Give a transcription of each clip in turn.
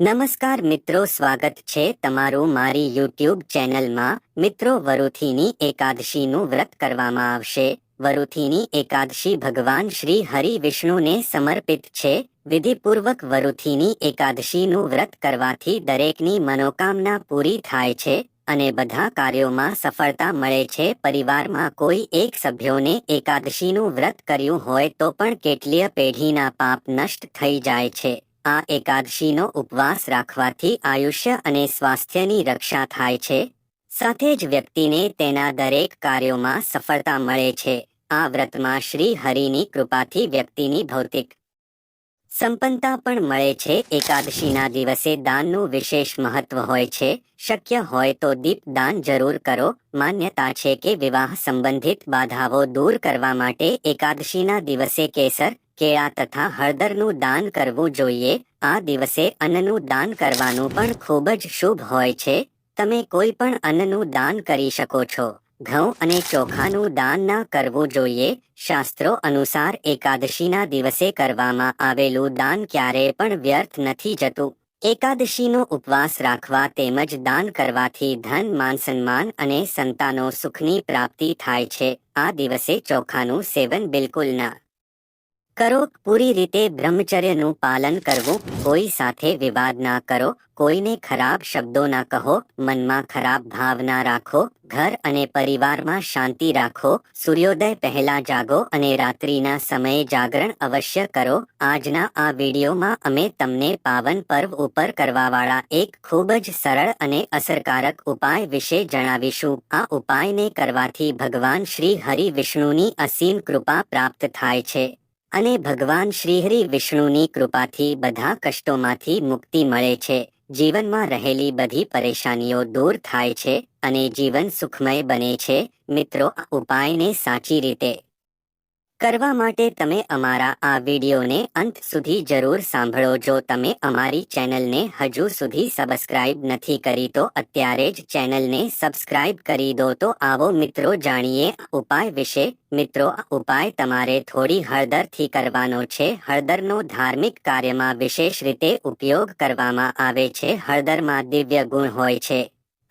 નમસ્કાર મિત્રો, સ્વાગત છે તમારું મારી યુટ્યુબ ચેનલમાં. મિત્રો, વરુથીની એકાદશીનું વ્રત કરવામાં આવશે. વરુથીની એકાદશી ભગવાન શ્રી હરિ વિષ્ણુને સમર્પિત છે. વિધિપૂર્વક વરુથીની એકાદશીનું વ્રત કરવાથી દરેકની મનોકામના પૂરી થાય છે અને બધા કાર્યોમાં સફળતા મળે છે. પરિવારમાં કોઈ એક સભ્યોને એકાદશીનું વ્રત કર્યું હોય તો પણ કેટલીય પેઢીના પાપ નષ્ટ થઈ જાય છે. આ એકાદશીનો ઉપવાસ રાખવાથી આયુષ્ય અને સ્વાસ્થ્યની રક્ષા થાય છે. સાથે જ વ્યક્તિને તેના દરેક કાર્યોમાં સફળતા મળે છે. આ વ્રતમાં શ્રી હરિની કૃપાથી વ્યક્તિની ભૌતિક સંપન્નતા પણ મળે છે. એકાદશીના દિવસે દાનનું વિશેષ મહત્વ હોય છે. શક્ય હોય તો દીપ દાન જરૂર કરો. માન્યતા છે કે વિવાહ સંબંધિત બાધાઓ દૂર કરવા માટે એકાદશીના દિવસે કેસર કેળા તથા હળદરનું દાન કરવું જોઈએ, આ દિવસે અન્નનું દાન કરવાનું પણ ખૂબ જ શુભ હોય છે. તમે કોઈ પણ અન્નનું દાન કરી શકો છો. ઘઉં અને ચોખાનું દાન ના કરવું જોઈએ. શાસ્ત્રો અનુસાર એકાદશીના દિવસે કરવામાં આવેલું દાન ક્યારેય પણ વ્યર્થ નથી જતું. એકાદશીનો ઉપવાસ રાખવા તેમજ દાન કરવાથી ધન, માન, સન્માન અને સંતાનો સુખની પ્રાપ્તિ થાય છે. આ દિવસે ચોખાનું સેવન બિલકુલ ના કરો, પૂરી રીતે બ્રહ્મચર્યનું પાલન કરવું, કોઈ સાથે વિવાદ ના કરો, કોઈને ખરાબ શબ્દો ના કહો, મનમાં ખરાબ ભાવના રાખો, ઘર અને પરિવારમાં શાંતિ રાખો, સૂર્યોદય પહેલા જાગો અને રાત્રિના સમયે જાગરણ અવશ્ય કરો. આજના આ વિડીયોમાં અમે તમને પાવન પર્વ ઉપર કરવાવાળા એક ખૂબ જ સરળ અને અસરકારક ઉપાય વિશે જણાવીશું. આ ઉપાયને કરવાથી ભગવાન શ્રી હરિ વિષ્ણુની અસીમ કૃપા પ્રાપ્ત થાય છે. અને ભગવાન શ્રીહરિ વિષ્ણુની કૃપાથી બધા કષ્ટોમાંથી મુક્તિ મળે છે. જીવનમાં રહેલી બધી પરેશાનીઓ દૂર થાય છે અને જીવન સુખમય બને છે. મિત્રો, આ ઉપાયને સાચી રીતે કરવા માટે તમે અમારા આ વિડીયોને અંત સુધી જરૂર સાંભળો. જો તમે અમારી ચેનલને હજુ સુધી સબસ્ક્રાઇબ નથી કરી, તો અત્યારે જ ચેનલને સબસ્ક્રાઇબ કરી દો. તો આવો મિત્રો જાણીએ ઉપાય વિશે. મિત્રો ઉપાય તમારે થોડી હળદરથી કરવાનો છે. હળદરનો ધાર્મિક કાર્યમાં વિશેષ રીતે ઉપયોગ કરવામાં આવે છે. હળદરમાં દિવ્ય ગુણ હોય છે.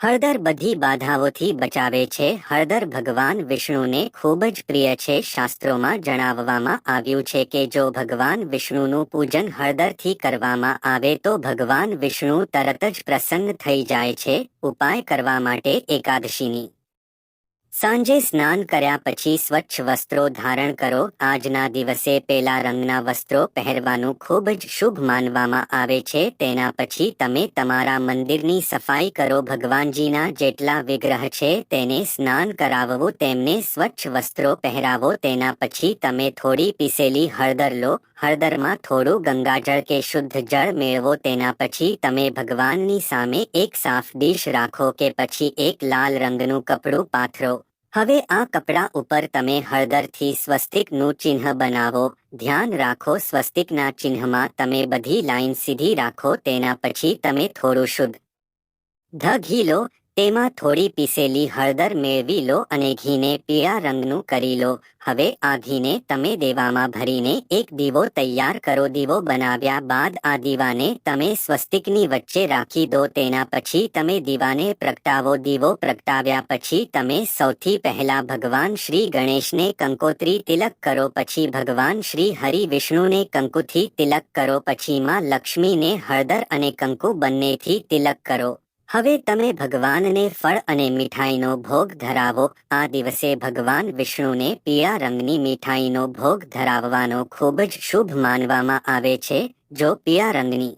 હળદર બધી બાધાઓથી બચાવે છે. હળદર ભગવાન વિષ્ણુને ખૂબ જ પ્રિય છે. શાસ્ત્રોમાં જણાવવામાં આવ્યું છે કે જો ભગવાન વિષ્ણુનું પૂજન હળદરથી કરવામાં આવે તો ભગવાન વિષ્ણુ તરત જ પ્રસન્ન થઈ જાય છે. ઉપાય કરવા માટે એકાદશીની સાંજે સ્નાન કર્યા પછી સ્વચ્છ વસ્ત્રો ધારણ કરો. આજના દિવસે પેલા રંગના વસ્ત્રો પહેરવાનું ખૂબ જ શુભ માનવામાં આવે છે. તેના પછી તમે તમારા મંદિરની સફાઈ કરો. ભગવાનજીના જેટલા વિગ્રહ છે તેને સ્નાન કરાવવું, તેમને સ્વચ્છ વસ્ત્રો પહેરાવો. તેના પછી તમે થોડી પીસેલી હળદર લો. હળદરમાં થોડું ગંગાજળ કે શુદ્ધ જળ મેળવો તેના પછી તમે ભગવાનની સામે એક સાફ ડીશ રાખો કે પછી એક લાલ રંગનું કપડું પાથરો. હવે આ કપડા ઉપર તમે હળદરથી સ્વસ્તિકનું ચિહ્ન બનાવો. ધ્યાન રાખો સ્વસ્તિકના ચિહ્નમાં તમે બધી લાઈન સીધી રાખો તેના પછી તમે થોડું શુદ્ધ ધ ઘી લો. તેમાં થોડી પીસેલી હળદર મેળવી લો અને ઘીને પીળા રંગનું કરી લો. હવે આ ઘીને તમે દેવામાં ભરીને એક દીવો તૈયાર કરો. દીવો બનાવ્યા બાદ આ દીવાને તમે સ્વસ્તિકની વચ્ચે રાખી દો. તેના પછી તમે દીવાને પ્રગટાવો. દીવો પ્રગટાવ્યા પછી તમે સૌથી પહેલા ભગવાન શ્રી ગણેશને કંકોત્રી તિલક કરો. પછી ભગવાન શ્રી હરિ વિષ્ણુને કંકુથી તિલક કરો. પછી માં લક્ષ્મીને હળદર અને કંકુ બંનેથી તિલક કરો. હવે તમે ભગવાનને ફળ અને મીઠાઈનો ભોગ ધરાવો. આ દિવસે ભગવાન વિષ્ણુને પીળા રંગની મીઠાઈનો ભોગ ધરાવવાનો ખૂબ જ શુભ માનવામાં આવે છે, જો પીળા રંગની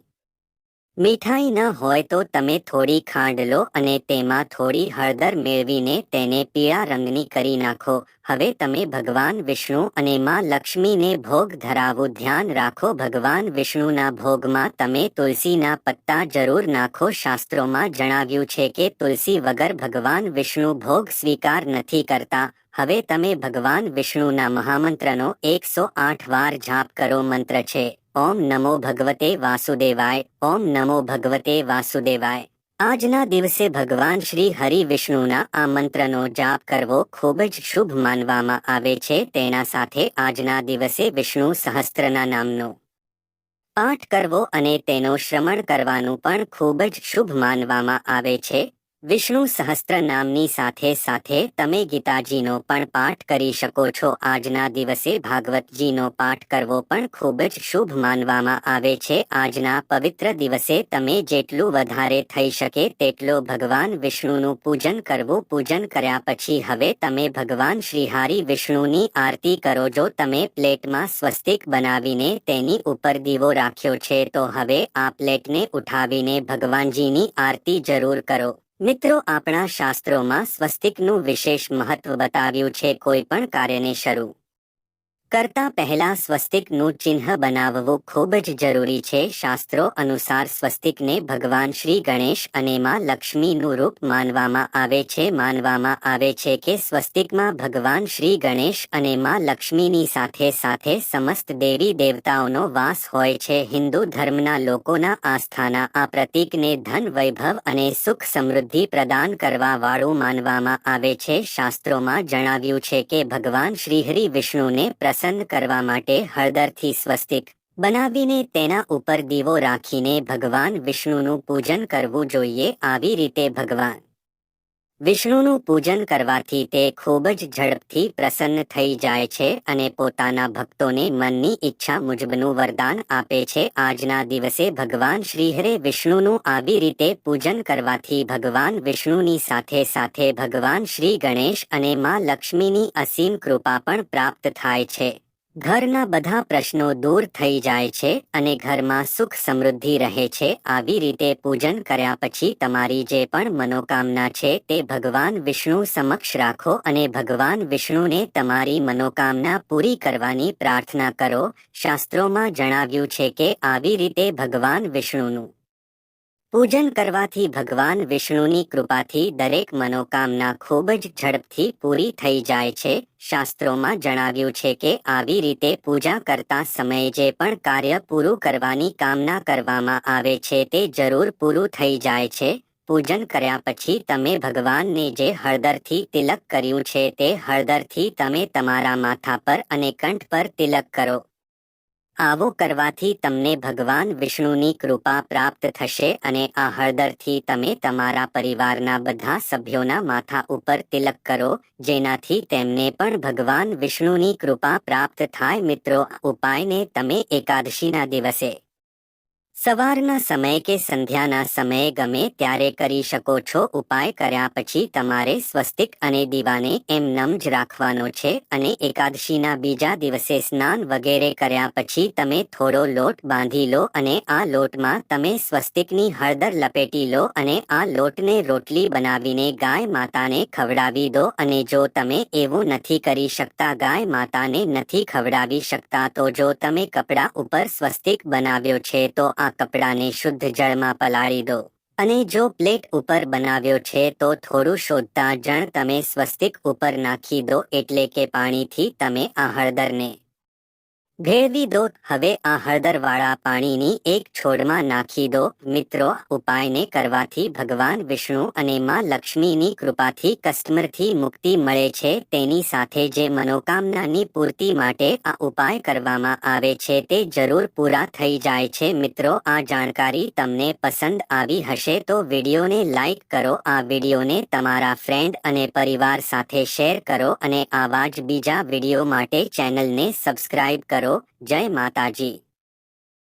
મીઠાઈ ન હોય તો તમે થોડી ખાંડ લો અને તેમાં થોડી હળદર મેળવીને તેને પીળા રંગની કરી નાખો. હવે તમે ભગવાન વિષ્ણુ અને માં લક્ષ્મીને ભોગ ધરાવું ધ્યાન રાખો. ભગવાન વિષ્ણુના ભોગમાં તમે તુલસીના પત્તા જરૂર નાખો. શાસ્ત્રોમાં જણાવ્યું છે કે તુલસી વગર ભગવાન વિષ્ણુ ભોગ સ્વીકાર નથી કરતા. હવે તમે ભગવાન વિષ્ણુના મહામંત્રનો એકસો આઠ વાર જાપ કરો મંત્ર છે. ઓમ નમો ભગવતે વાસુદેવાય, ઓમ નમો ભગવતે વાસુદેવાય. આજના દિવસે ભગવાન શ્રી હરિ વિષ્ણુના આ મંત્રનો જાપ કરવો ખૂબ જ શુભ માનવામાં આવે છે. તેના સાથે આજના દિવસે વિષ્ણુ સહસ્ત્રના નામનો પાઠ કરવો અને તેનો શ્રમણ કરવાનું પણ ખૂબ જ શુભ માનવામાં આવે છે. વિષ્ણુ સહસ્ત્ર નામની સાથે સાથે તમે ગીતાજીનો પણ પાઠ કરી શકો છો. આજના દિવસે ભાગવતજીનો પાઠ કરવો પણ ખૂબ જ શુભ માનવામાં આવે છે. આજના પવિત્ર દિવસે તમે જેટલું વધારે થઈ શકે તેટલો ભગવાન વિષ્ણુનું પૂજન કરવું પૂજન કર્યા પછી હવે તમે ભગવાન શ્રીહારી વિષ્ણુની આરતી કરો. જો તમે પ્લેટમાં સ્વસ્તિક બનાવીને તેની ઉપર દીવો રાખ્યો છે તો હવે આ પ્લેટને ઉઠાવીને ભગવાનજીની આરતી જરૂર કરો. મિત્રો આપણા શાસ્ત્રોમાં સ્વસ્તિકનું વિશેષ મહત્વ બતાવ્યું છે. કોઈ પણ કાર્યને શરૂ કરતા પહેલા સ્વસ્તિકનું ચિહ્ન બનાવવું ખૂબ જ જરૂરી છે. શાસ્ત્રો અનુસાર સ્વસ્તિકને ભગવાન શ્રી ગણેશ અને માં લક્ષ્મીનું રૂપ માનવામાં આવે છે. માનવામાં આવે છે કે સ્વસ્તિકમાં ભગવાન શ્રી ગણેશ અને માં લક્ષ્મીની સાથે સાથે સમસ્ત દેવી દેવતાઓનો વાસ હોય છે. હિન્દુ ધર્મના લોકોના આસ્થાના આ પ્રતીકને ધન, વૈભવ અને સુખ સમૃદ્ધિ પ્રદાન કરવા વાળું માનવામાં આવે છે. શાસ્ત્રોમાં જણાવ્યું છે કે ભગવાન શ્રીહરિ વિષ્ણુને પ્રસન્ન કરવા માટે હળદરથી સ્વસ્તિક બનાવીને તેના ઉપર દીવો રાખીને ભગવાન વિષ્ણુનું પૂજન કરવું જોઈએ, આવી રીતે ભગવાન વિષ્ણુનું પૂજન કરવાથી તે ખૂબ જ ઝડપથી પ્રસન્ન થઈ જાય છે અને પોતાના ભક્તોને મનની ઈચ્છા મુજબનું વરદાન આપે છે. આજના દિવસે ભગવાન શ્રીહરે વિષ્ણુનું આવી રીતે પૂજન કરવાથી ભગવાન વિષ્ણુની સાથે સાથે ભગવાન શ્રી ગણેશ અને મા લક્ષ્મીની અસીમ કૃપા પણ પ્રાપ્ત થાય છે. ઘરના બધા પ્રશ્નો દૂર થઈ જાય છે અને ઘરમાં સુખ સમૃદ્ધિ રહે છે, આવી રીતે પૂજન કર્યા પછી તમારી જે પણ મનોકામના છે તે ભગવાન વિષ્ણુ સમક્ષ રાખો અને ભગવાન વિષ્ણુને તમારી મનોકામના પૂરી કરવાની પ્રાર્થના કરો. શાસ્ત્રોમાં જણાવ્યું છે કે આવી રીતે ભગવાન વિષ્ણુનું પૂજન કરવાથી ભગવાન વિષ્ણુની કૃપાથી દરેક મનોકામના ખૂબ જ ઝડપથી પૂરી થઈ જાય છે. શાસ્ત્રોમાં જણાવ્યું છે કે આવી રીતે પૂજા કરતા સમયે જે પણ કાર્ય પૂરું કરવાની કામના કરવામાં આવે છે તે જરૂર પૂરું થઈ જાય છે. પૂજન કર્યા પછી તમે ભગવાનને જે હળદરથી તિલક કર્યું છે તે હળદરથી તમે તમારા માથા પર અને કંઠ પર તિલક કરો. આવો કરવાથી તમને ભગવાન વિષ્ણુની કૃપા પ્રાપ્ત થશે અને આ હળદરથી તમે તમારા પરિવારના બધા સભ્યોના માથા ઉપર તિલક કરો, જેનાથી તેમને પણ ભગવાન વિષ્ણુની કૃપા પ્રાપ્ત થાય. મિત્રો ઉપાયને તમે એકાદશીના દિવસે સવારના સમયે કે સંધ્યાના સમયે ગમે ત્યારે કરી શકો છો. ઉપાય કર્યા પછી તમારે સ્વસ્તિક અને દીવાને એમ નમ જ રાખવાનો છે અને એકાદશીના બીજા દિવસે સ્નાન વગેરે કર્યા પછી તમે થોડો લોટ બાંધી લો અને આ લોટમાં તમે સ્વસ્તિકની હળદર લપેટી લો અને આ લોટને રોટલી બનાવીને ગાય માતાને ખવડાવી દો અને જો તમે એવું નથી કરી શકતા, ગાય માતાને નથી ખવડાવી શકતા, તો જો તમે કપડા ઉપર સ્વસ્તિક બનાવ્યો છે, તો આ કપડાને શુદ્ધ જળમાં પલાળી દો. અને જો પ્લેટ ઉપર બનાવ્યો છે તો થોડું શોધતા જણ તમે સ્વસ્તિક ઉપર નાખી દો એટલે કે પાણીથી તમે આ હળદરને ભેળવી દો. હવે આ હળદરવાળા પાણીની એક છોડમાં નાખી દો. મિત્રો, ઉપાયને કરવાથી ભગવાન વિષ્ણુ અને માં લક્ષ્મીની કૃપાથી કસ્ટમરથી મુક્તિ મળે છે. તેની સાથે જે મનોકામનાની પૂર્તિ માટે આ ઉપાય કરવામાં આવે છે તે જરૂર પૂરા થઈ જાય છે. મિત્રો, આ જાણકારી તમને પસંદ આવી હશે તો વિડીયોને લાઈક કરો. આ વિડીયોને તમારા ફ્રેન્ડ અને પરિવાર સાથે શેર કરો અને આવા જ બીજા વીડિયો માટે ચેનલને સબસ્ક્રાઇબ કરો. જય માતાજી